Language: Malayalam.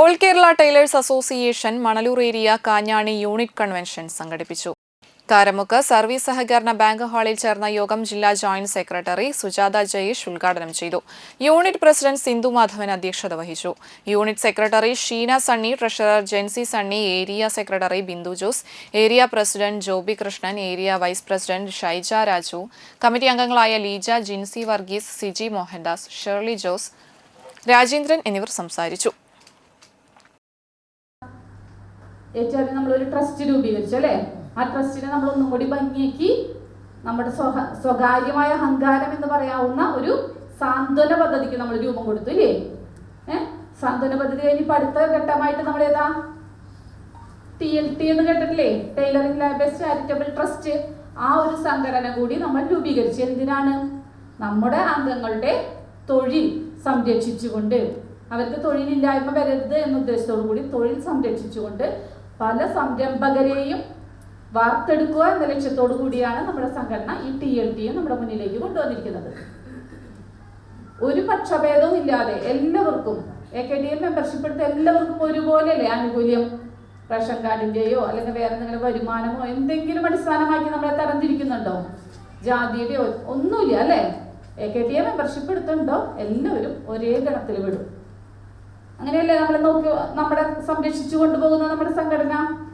All Kerala tailors association Manalur area Kanjani unit convention സംഘടിപ്പിച്ചു. കാരമുക്ക് സർവീസ് സഹകരണ ബാങ്ക് ഹാളിൽ ചേർന്ന യോഗം ജില്ലാ ജോയിന്റ് സെക്രട്ടറി സുജാത ജയേഷ് ഉദ്ഘാടനം ചെയ്തു. യൂണിറ്റ് പ്രസിഡന്റ് സിന്ധു മാധവൻ അധ്യക്ഷത വഹിച്ചു. Unit secretary Sheena Sunny treasurer Jency Sunny area secretary Bindu Jose area president Joby Krishnan area vice president Shaija Raju committee അംഗങ്ങളായ ലീജ ജിൻസി വർഗീസ് സിജി മോഹൻദാസ് ഷേർലി ജോസ് രാജേന്ദ്രൻ എന്നിവർ സംസാരിച്ചു. ഏറ്റവും ആദ്യം നമ്മളൊരു ട്രസ്റ്റ് രൂപീകരിച്ചു അല്ലേ? ആ ട്രസ്റ്റിനെ നമ്മൾ ഒന്നും കൂടി ഭംഗിയാക്കി നമ്മുടെ സ്വഹ സ്വകാര്യമായ അഹങ്കാരം എന്ന് പറയാവുന്ന ഒരു സാന്ത്വന പദ്ധതിക്ക് നമ്മൾ രൂപം കൊടുത്തു ഇല്ലേ? ഏഹ് സാന്ത്വന പദ്ധതി കഴിഞ്ഞ് അടുത്ത ഘട്ടമായിട്ട് നമ്മൾ ഏതാ? ടി എൽ ടി എന്ന് കേട്ടിട്ടില്ലേ? ടൈലറിംഗ് ലാബേഴ്സ് ചാരിറ്റബിൾ ട്രസ്റ്റ് ആ ഒരു സംഘടന കൂടി നമ്മൾ രൂപീകരിച്ചു. എന്തിനാണ്? നമ്മുടെ അംഗങ്ങളുടെ തൊഴിൽ സംരക്ഷിച്ചുകൊണ്ട്. അവർക്ക് തൊഴിലില്ലായ്മ വരരുത് എന്ന ഉദ്ദേശത്തോടു കൂടി തൊഴിൽ സംരക്ഷിച്ചുകൊണ്ട് പല സംരംഭകരെയും വാർത്തെടുക്കുക എന്ന ലക്ഷ്യത്തോടു കൂടിയാണ് നമ്മുടെ സംഘടന ഈ ടി എൽ ടിയെ നമ്മുടെ മുന്നിലേക്ക് കൊണ്ടുവന്നിരിക്കുന്നത്. ഒരു പക്ഷഭേദവും ഇല്ലാതെ എല്ലാവർക്കും A K D L membership എടുത്ത എല്ലാവർക്കും ഒരുപോലെയല്ലേ ആനുകൂല്യം? റേഷൻ കാർഡിന്റെയോ അല്ലെങ്കിൽ വേറെ എന്തെങ്കിലും വരുമാനമോ എന്തെങ്കിലും അടിസ്ഥാനമാക്കി നമ്മളെ തരംതിരിക്കുന്നുണ്ടോ? ജാതിയുടെയോ ഒന്നുമില്ല അല്ലേ? A K T A membership എടുത്തുണ്ടോ എല്ലാവരും ഒരേ ഗണത്തിൽ വിടും. അങ്ങനെയല്ലേ നമ്മളെ നോക്കി നമ്മളെ സംരക്ഷിച്ചു കൊണ്ടുപോകുന്ന നമ്മുടെ സംഘടന